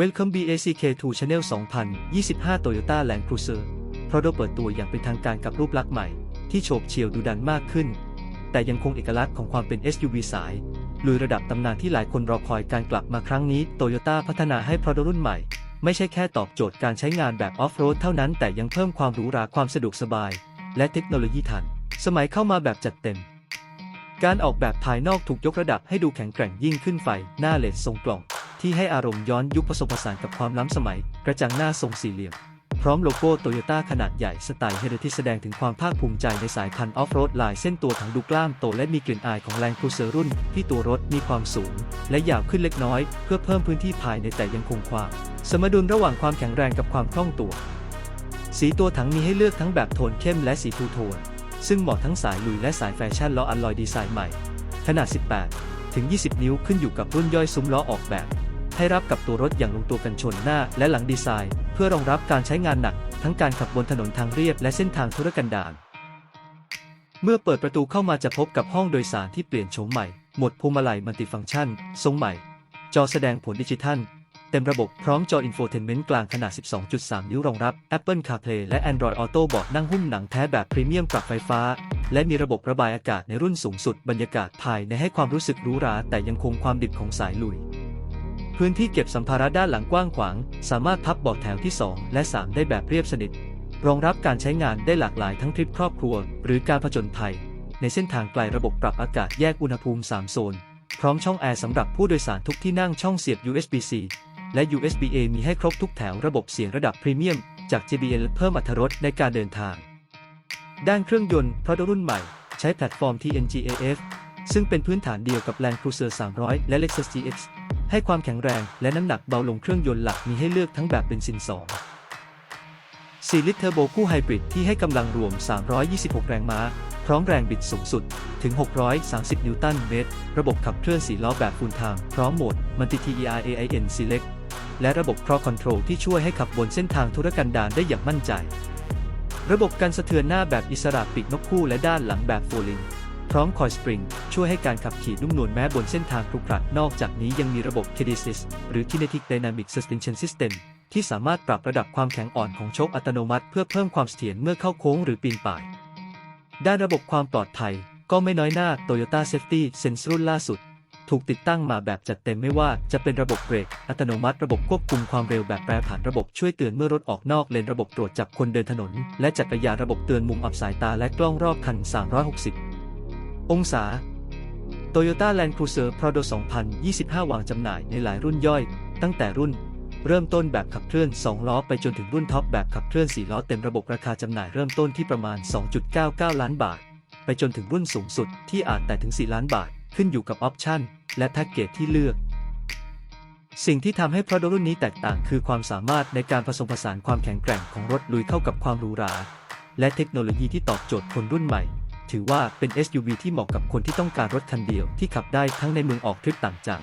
Welcome BACK to Channel 2025 Toyota Land Cruiser Prado เปิดตัวอย่างเป็นทางการกับรูปลักษณ์ใหม่ ที่โฉบเฉี่ยวดูดันมากขึ้น แต่ยังคงเอกลักษณ์ของความเป็น SUV สายลุยระดับตำนานที่หลายคนรอคอยการกลับมาครั้งนี้ Toyota พัฒนาให้ Prado รุ่นใหม่ ไม่ใช่แค่ตอบโจทย์การใช้งานแบบออฟโรดเท่านั้นแต่ยังเพิ่มความหรูหราความสะดวกสบาย และเทคโนโลยีทัน สมัยเข้ามาแบบจัดเต็ม การออกแบบภายนอกถูกยกระดับให้ดูแข็งแกร่งยิ่งขึ้นไฟ หน้าเลดทรงกล่อง ที่ให้อารมณ์ย้อนยุคผสมผสานกับความล้ำสมัย กระจังหน้าทรงสี่เหลี่ยม พร้อมโลโก้โตโยต้าขนาดใหญ่สไตล์เฮเดที่แสดงถึงความภาคภูมิใจในสายพันธุ์ออฟโรดลายเส้นตัวถังดูกล้ามโตและมีกลิ่นอายของแรงครูเซอร์รุ่น ที่ตัวรถมีความสูง และยาวขึ้นเล็กน้อย เพื่อเพิ่มพื้นที่ภายในแต่ยังคงความ สมดุลระหว่างความแข็งแรงกับความคล่องตัว สีตัวถังมีให้เลือกทั้งแบบโทนเข้มและสีทูโทน ซึ่งเหมาะทั้งสายลุยและสายแฟชั่นล้ออัลลอยดีไซน์ใหม่ ขนาด 18 ถึง 20 นิ้วขึ้นอยู่กับรุ่นย่อยซุ้มล้อออกแบบ ให้รับกับตัวรถอย่างลงตัวกันชนหน้าและหลังดีไซน์ เพื่อรองรับการใช้งานหนัก ทั้งการขับบนถนนทางเรียบและเส้นทางธุรกันดารเมื่อเปิดประตูเข้ามาจะพบกับห้องโดยสารที่เปลี่ยนโฉมใหม่ หมดพวงมาลัยมัลติฟังก์ชัน ทรงใหม่ จอแสดงผลดิจิทัล เต็มระบบพร้อมจออินโฟเทนเมนต์กลางขนาด 12.3 นิ้วรองรับ Apple CarPlay และ Android Auto เบาะนั่งหุ้มหนังแท้แบบพรีเมียมปรับไฟฟ้า และมีระบบระบายอากาศในรุ่นสูงสุด บรรยากาศภายในให้ความรู้สึกหรูหราแต่ยังคงความดิบของสายลุย พื้นที่เก็บสัมภาระด้านหลังกว้างขวาง สามารถพับเบาะแถวที่ 2 และ 3 ได้แบบเรียบสนิท รองรับการใช้งานได้หลากหลายทั้งทริปครอบครัว หรือการผจญภัย ในเส้นทางไกลระบบปรับอากาศแยกอุณหภูมิ 3 โซน พร้อมช่องแอร์สำหรับผู้โดยสารทุกที่นั่งช่องเสียบ USB-C และ USB-A มีให้ครบทุกแถวระบบเสียงระดับพรีเมียมจาก JBL เพิ่มอรรถรสในการเดินทาง ด้านเครื่องยนต์เพราะรุ่นใหม่ ใช้แพลตฟอร์ม TNGAF ซึ่งเป็นพื้นฐานเดียวกับ Land Cruiser 300 และ Lexus GX ให้ความแข็งแรงและน้ำหนักเบาลงเครื่องยนต์หลักมีให้เลือกทั้งแบบเบนซิน 2 4 ลิตรเทอร์โบคู่ไฮบริดที่ให้กำลังรวม 326 แรงม้า พร้อมแรงบิดสูงสุดถึง 630 นิวตันเมตร ระบบขับเคลื่อน4ล้อแบบฟูลไทม์พร้อมโหมด Multi TERAIN Select และระบบ Cruise Control ที่ช่วยให้ขับบนเส้นทางธุรกันดารได้อย่างมั่นใจ ระบบกันสะเทือนหน้าแบบอิสระปีกนกคู่และด้านหลังแบบโฟลิง พร้อมคอยสปริง ช่วยให้การขับขี่นุ่มนวลแม้บนเส้นทางครุขระนอกจากนี้ยังมีระบบ KDSIS หรือ Kinetic Dynamic Suspension System ที่สามารถปรับระดับความแข็งอ่อนของโชคอัตโนมัติเพื่อเพิ่มความเสถียรเมื่อเข้าโค้งหรือปีนป่าย ด้านระบบความปลอดภัย ก็ไม่น้อยหน้า Toyota Safety Sense รุ่นล่าสุด ถูกติดตั้งมาแบบจัดเต็มไม่ว่าจะเป็นระบบเบรกอัตโนมัติระบบควบคุมความเร็วแบบแปรผันระบบช่วยเตือนเมื่อรถออกนอกเลนระบบตรวจจับคนเดินถนน และจักรยานระบบเตือนมุมอับสายตาและกล้องรอบคัน 360 องศา Toyota Land Cruiser Prado 2025 วางจำหน่ายในหลายรุ่นย่อย ตั้งแต่รุ่น เริ่มต้นแบบขับเคลื่อน 2 ล้อไปจนถึงรุ่นท็อปแบบขับเคลื่อน 4 ล้อเต็มระบบราคาจำหน่ายเริ่มต้นที่ประมาณ 2.99 ล้านบาท ไปจนถึงรุ่นสูงสุดที่อาจแต่ถึง 4 ล้านบาท ขึ้นอยู่กับออปชั่น และแพ็กเกจที่เลือกสิ่งที่ทำให้ Prado รุ่นนี้แตกต่างคือความสามารถในการผสมผสานความแข็งแกร่งของรถลุยเข้ากับความหรูหรา และเทคโนโลยีที่ตอบโจทย์คนรุ่นใหม่ ถือว่าเป็น SUV ที่เหมาะกับคนที่ต้องการรถคันเดียวที่ขับได้ทั้งในเมืองออกทริปต่างจัง